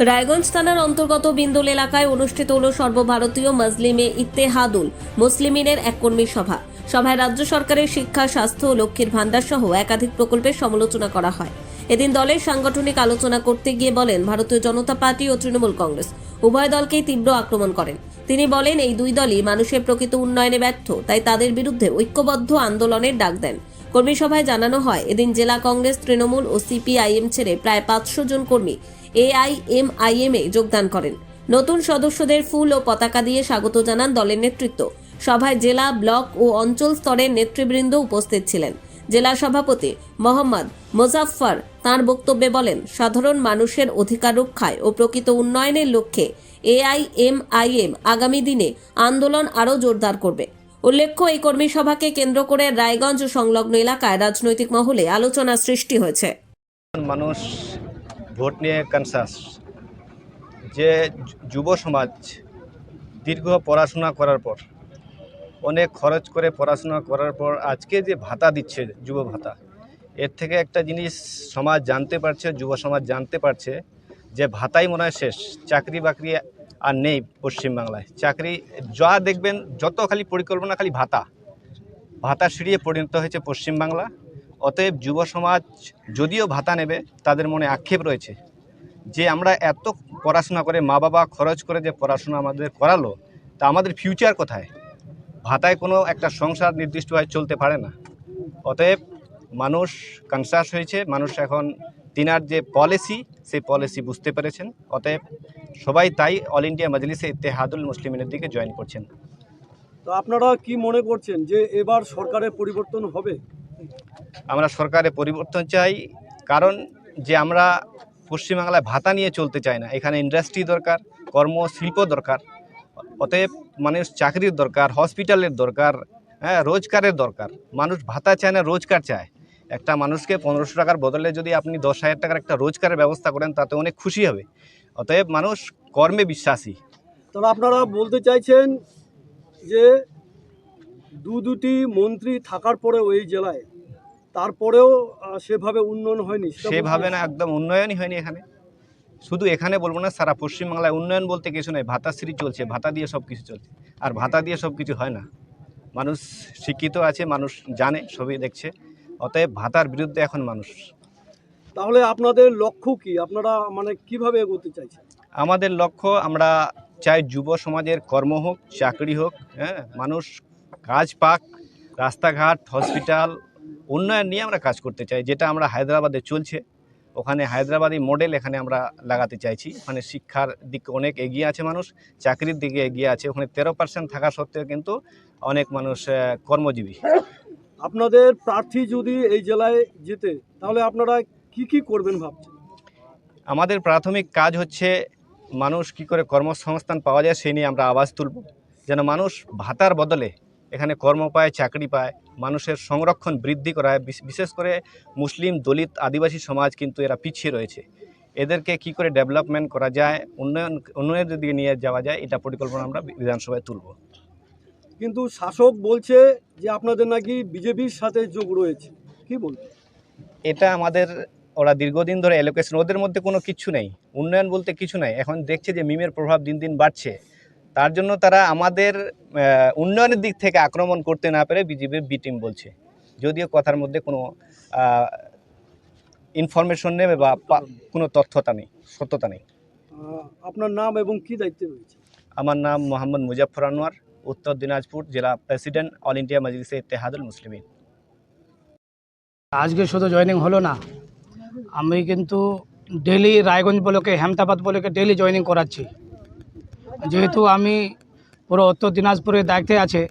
রায়গঞ্জ থানার অন্তর্গত বিন্দুল এলাকায় অনুষ্ঠিত হল সর্বভারতীয় মজলিমে ইত্তেহাদুল মুসলিমিনের এক কর্মী সভা। সভায় রাজ্য সরকারের শিক্ষা, স্বাস্থ্য ও লক্ষ্মীর ভান্ডার সহ একাধিক প্রকল্পের সমালোচনা করা হয়। এদিন দলের সাংগঠনিক আলোচনা করতে গিয়ে বলেন, ভারতীয় জনতা পার্টি ও তৃণমূল কংগ্রেস উভয় দলকেই তীব্র আক্রমণ করেন। তিনি বলেন, এই দুই দলই মানুষের প্রকৃত উন্নয়নে ব্যর্থ, তাই তাদের বিরুদ্ধে ঐক্যবদ্ধ আন্দোলনের ডাক দেন। কর্মী সভায় জানানো হয়, এদিন জেলা কংগ্রেস, তৃণমূল ও সিপিআইএম ছেড়ে প্রায় পাঁচশো জন কর্মী এআইএমআইএম যোগদান করেন। নতুন সদস্যদের ফুল ও পতাকা দিয়ে স্বাগত জানান দলের নেতৃত্ব। সভায় জেলা, ব্লক ও অঞ্চল স্তরের নেতৃবৃন্দ উপস্থিত ছিলেন। জেলা সভাপতি মোহাম্মদ মোজাফফর তাঁর বক্তব্যে বলেন, সাধারণ মানুষের অধিকার রক্ষায় ও প্রকৃত উন্নয়নের লক্ষ্যে এআইএমআইএম আগামী দিনে আন্দোলন আরও জোরদার করবে। উল্লেখ্য, এই কর্মী সভাকে কেন্দ্র করে রায়গঞ্জ ও সংলগ্ন এলাকায় রাজনৈতিক মহলে আলোচনা সৃষ্টি হয়েছে। মানুষ ভোট নিয়ে কনসাস যে, যুব সমাজ দীর্ঘ পড়াশোনা করার পর, অনেক খরচ করে পড়াশোনা করার পর আজকে যে ভাতা দিচ্ছে যুব ভাতা, এর থেকে একটা জিনিস সমাজ জানতে পারছে, যুব সমাজ জানতে পারছে যে ভাতাই মনে হয় শেষ, চাকরি বাকরি আর নেই পশ্চিমবাংলায়। চাকরি যা দেখবেন, যত খালি পরিকল্পনা, খালি ভাতা। ভাতা সিঁড়িয়ে পরিণত হয়েছে পশ্চিমবাংলা। অতএব যুব সমাজ যদিও ভাতা নেবে, তাদের মনে আক্ষেপ রয়েছে যে আমরা এত পড়াশোনা করে মা বাবা খরচ করে যে পড়াশোনা আমাদের করালো, তা আমাদের ফিউচার কোথায়? ভাতায় কোনো একটা সংসার নির্দিষ্টভাবে চলতে পারে না। অতএব মানুষ কনসাস হয়েছে, মানুষ এখন তিনার যে পলিসি সেই পলিসি বুঝতে পেরেছেন। অতএব সবাই তাই অল ইন্ডিয়া মজলিসে ইত্তেহাদুল মুসলিমিনের দিকে জয়েন করছেন। তো আপনারা কি মনে করছেন যে এবার সরকারের পরিবর্তন হবে? আমরা সরকারে পরিবর্তন চাই, কারণ যে আমরা পশ্চিমবাংলায় ভাতা নিয়ে চলতে চাই না, এখানে ইন্ডাস্ট্রি দরকার, কর্মশিল্প দরকার, অতএব মানুষ চাকরির দরকার হসপিটালের দরকার হ্যাঁ রোজগারের দরকার, মানুষ ভাতা চায় না, রোজগার চায়। একটা মানুষকে পনেরোশো টাকার বদলে যদি আপনি দশ হাজার টাকার একটা রোজগারের ব্যবস্থা করেন, তাতে অনেক খুশি হবে। অতএব মানুষ কর্মে বিশ্বাসী। তবে আপনারা বলতে চাইছেন যে দু দুটি মন্ত্রী থাকার পরেও এই জেলায় তারপরেও সেভাবে উন্নয়ন হয়নি সেভাবে না একদম উন্নয়নই হয়নি এখানে। শুধু এখানে বলব না সারা পশ্চিমবাংলায় উন্নয়ন বলতে কিছু নেই ভাতাশ্রী চলছে ভাতা দিয়ে সব কিছু চলছে। আর ভাতা দিয়ে সব কিছু হয় না। মানুষ শিক্ষিত আছে মানুষ জানে সবই দেখছে অতএব ভাতার বিরুদ্ধে এখন মানুষ। তাহলে আপনাদের লক্ষ্য কি? আপনারা মানে কীভাবে এগোতে চাইছেন? আমাদের লক্ষ্য আমরা চাই যুব সমাজের কর্ম হোক চাকরি হোক হ্যাঁ মানুষ কাজ পাক রাস্তাঘাট হসপিটাল উন্নয়ন নিয়ে আমরা কাজ করতে চাই যেটা আমরা হায়দ্রাবাদে চলছে। ওখানে হায়দ্রাবাদি মডেল এখানে আমরা লাগাতে চাইছি। ওখানে শিক্ষার দিকে অনেক এগিয়ে আছে মানুষ চাকরির দিকে এগিয়ে আছে। ওখানে তেরো পার্সেন্ট থাকা সত্ত্বেও কিন্তু অনেক মানুষ কর্মজীবী। আপনাদের প্রার্থী যদি এই জেলায় যেতে তাহলে আপনারা কি কি করবেন ভাবছেন? আমাদের প্রাথমিক কাজ হচ্ছে মানুষ কি করে কর্মসংস্থান পাওয়া যায় সেই নিয়ে আমরা আওয়াজ তুলব। যেন মানুষ ভাতার বদলে এখানে কর্ম পায় চাকরি পায় মানুষের সংরক্ষণ বৃদ্ধি করায় বিশ- বিশেষ করে মুসলিম দলিত আদিবাসী সমাজ কিন্তু এরা পিছিয়ে রয়েছে। এদেরকে কি করে ডেভেলপমেন্ট করা যায় উন্নয়ন উন্নয়নের দিকে নিয়ে যাওয়া যায় এটা পরিকল্পনা আমরা বিধানসভায় তুলব। কিন্তু শাসক বলছে যে আপনাদের নাকি বিজেপির সাথে যোগ রয়েছে। কি বলবেন এটা আমাদের ওরা দীর্ঘদিন ধরে অ্যালোকেশন ওদের মধ্যে কোনো কিছু নেই। উন্নয়ন বলতে কিছু নাই। এখন দেখছে যে মিমের প্রভাব দিন দিন বাড়ছে। তার জন্য তারা আমাদের উন্নয়নের দিক থেকে আক্রমণ করতে না পেরে বিজেপির বি টিম বলছে। যদিও কথার মধ্যে কোনো ইনফরমেশন নেবে বা কোনো তথ্যতা নেই সত্যতা নেই। আপনার নাম এবং কি দায়িত্ব রয়েছে? আমার নাম মোহাম্মদ মুজাফর আনোয়ার উত্তর দিনাজপুর জেলা প্রেসিডেন্ট অল ইন্ডিয়া মজলিসে ইত্তেহাদুল মুসলিমিন। আজকে শুধু জয়েনিং হলো না আমি কিন্তু ডেলি রায়গঞ্জ ব্লকে হেমতাবাদ ব্লকে ডেলি জয়েনিং করাচ্ছি। যেহেতু আমি পুরো উত্তর দিনাজপুরের দায়িত্বে আছে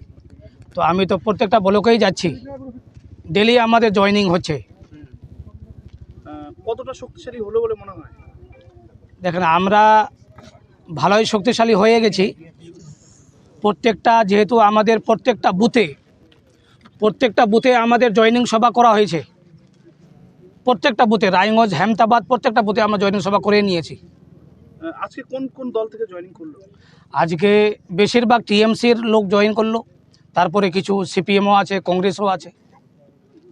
তো আমি তো প্রত্যেকটা ব্লকেই যাচ্ছি। ডেলি আমাদের জয়েনিং হচ্ছে। কতটা শক্তিশালী হলো বলে মনে হয়? দেখেন আমরা ভালোই শক্তিশালী হয়ে গেছি। প্রত্যেকটা যেহেতু আমাদের প্রত্যেকটা বুথে প্রত্যেকটা বুথে আমাদের জয়েনিং সভা করা হয়েছে। প্রত্যেকটা বুথে রায়গঞ্জ হেমতাবাদ প্রত্যেকটা বুথে আমরা জয়েনিং সভা করে নিয়েছি। আজকে কোন কোন দল থেকে জয়েনিং করল? আজকে বেশিরভাগ টিএমসির লোক জয়েন করল। তারপরে কিছু সিপিএমও আছে কংগ্রেসও আছে।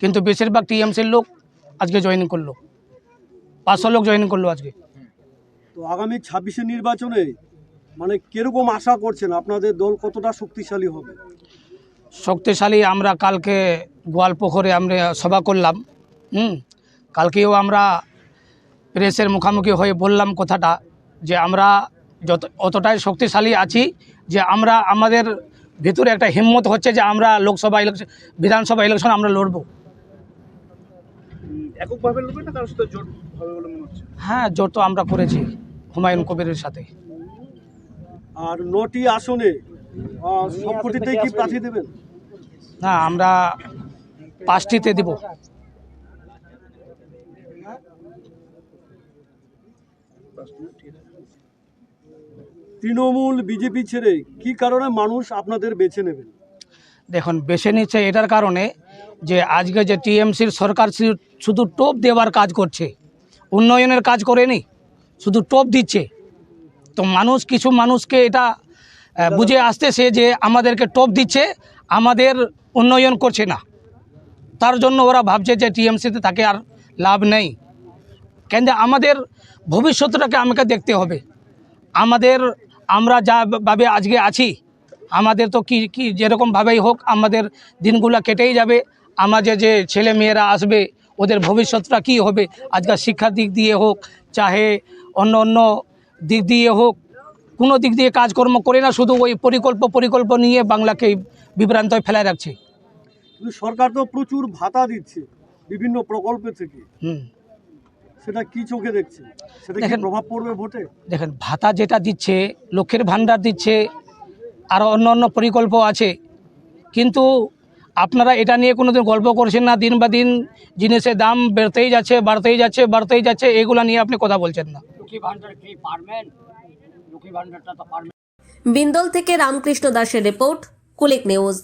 কিন্তু বেশিরভাগ টিএমসির লোক আজকে জয়েনিং করল। পাঁচশো লোক জয়েনিং করল আজকে। তো আগামী ছাব্বিশে নির্বাচনে মানে কীরকম আশা করছেন আপনাদের দল কতটা শক্তিশালী হবে? শক্তিশালী আমরা কালকে গোয়ালপুকুরে আমরা সভা করলাম হুম? কালকেও আমরা প্রেসের মুখোমুখি হয়ে বললাম কথাটা। যে আমরা যত অতটাই শক্তিশালী আছি যে আমরা আমাদের ভিতরে একটা হিম্মত হচ্ছে যে আমরা লোকসভা ইলেকশন বিধানসভা ইলেকশন আমরা লড়ব। এককভাবে লড়বে না? কারোর সাথে জোট হবে বলে মনে হচ্ছে? হ্যাঁ জোর তো আমরা করেছি হুমায়ুন কবিরের সাথে। আর নটি আসনে সবকটিতেই কি প্রার্থী দেবেন? না আমরা পাঁচটিতে দিব। তৃণমূল, বিজেপি ছেড়ে কি কারণে মানুষ আপনাদের বেছে নেবেন দেখুন, বেছে নিচ্ছে এটার কারণে যে আজকে যে টিএমসির সরকার শুধু টোপ দেওয়ার কাজ করছে, উন্নয়নের কাজ করেনি, শুধু টোপ দিচ্ছে। তো মানুষ, কিছু মানুষকে এটা বুঝে আসতেছে যে আমাদেরকে টোপ দিচ্ছে, আমাদের উন্নয়ন করছে না। তার জন্য ওরা ভাবছে যে টিএমসিতে তাকে আর লাভ নেই। কেন আমাদের ভবিষ্যৎটাকে আমাকে দেখতে হবে। আমাদের আমরা যা ভাবে আজকে আছি আমাদের তো কি কি যেরকমভাবেই হোক আমাদের দিনগুলো কেটেই যাবে। আমাদের যে ছেলে মেয়েরা আসবে ওদের ভবিষ্যৎটা কি হবে আজকাল শিক্ষার দিক দিয়ে হোক চাহে অন্য অন্য দিক দিয়ে হোক কোনো দিক দিয়ে কাজকর্ম করে না শুধু ওই পরিকল্প পরিকল্প নিয়ে বাংলাকে বিভ্রান্ত ফেলায় রাখছে। সরকার তো প্রচুর ভাতা দিচ্ছে বিভিন্ন প্রকল্প থেকে। হুম। সেটা কি চোখে দেখছে? সেটা কি দেখেন- প্রভাব পড়বে ভোটে? দেখেন ভাতা যেটা দিচ্ছে লক্ষ্মীর ভাণ্ডার দিচ্ছে আরও অন্য অন্য পরিকল্প আছে। কিন্তু আপনারা এটা নিয়ে কোনো দিন গল্প করছেন না দিন বা দিন জিনিসের দাম বেড়তেই যাচ্ছে বাড়তেই যাচ্ছে বাড়তেই যাচ্ছে এগুলো নিয়ে আপনি কথা বলছেন না। বিন্দল থেকে রামকৃষ্ণ দাসের রিপোর্ট কুলিক নিউজ।